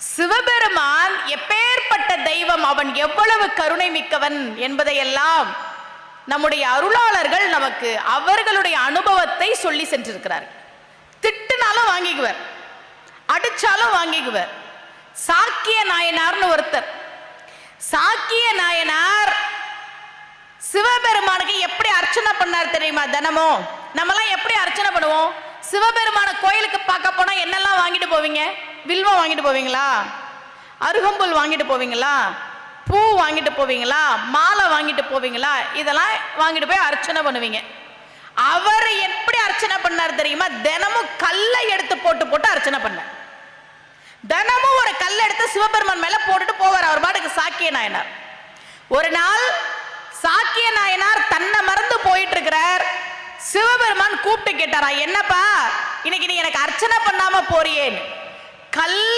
சிவபெருமான் எப்பேற்பட்ட தெய்வம் அவன் எவ்வளவு கருணை மிக்கவன் என்பதையெல்லாம் நம்முடைய அருளாளர்கள் நமக்கு அவர்களுடைய அனுபவத்தை சொல்லி சென்றிருக்கிறார்கள். திட்டுனாலும் வாங்கிக்குவர் அடிச்சாலும் வாங்கிக்குவர். சாக்கிய நாயனார்னு ஒருத்தர் சாக்கிய நாயனார் சிவபெருமானுக்கு எப்படி அர்ச்சனை பண்ணார் தெரியுமா தினமும்? நம்மலாம் எப்படி அர்ச்சனை பண்ணுவோம்? சிவபெருமான கோயிலுக்கு பார்க்க போனா என்னெல்லாம் வாங்கி வில்வம் வாங்கிட்டு போவீங்களா? அருகம்புல் வாங்கிட்டு போவீங்களா? பூ வாங்கிட்டு போவீங்களா? மாலை வாங்கிட்டு போவீங்களா? இதெல்லாம் வாங்கிட்டு போய் அர்ச்சனை பண்ணுவீங்க. அவர் எப்படி அர்ச்சனை பண்ணார் தெரியுமா? தினமும் கல்லை எடுத்து போட்டு போட்டு அர்ச்சனை பண்ண. தினமும் ஒரு கல்லை எடுத்து சிவபெருமான் மேல போட்டுட்டு போவார். அவர் பாட்டுக்கு சாக்கிய நாயனார். ஒரு நாள் சாக்கிய நாயனார் தன்னை மறந்து போயிட்டு இருக்கிறார் சிவபெருமான் கூப்பிட்டு கேட்டாரா என்னப்பா இன்னைக்கு நீ எனக்கு அர்ச்சனை பண்ணாம போறியேன்னு. கல்லை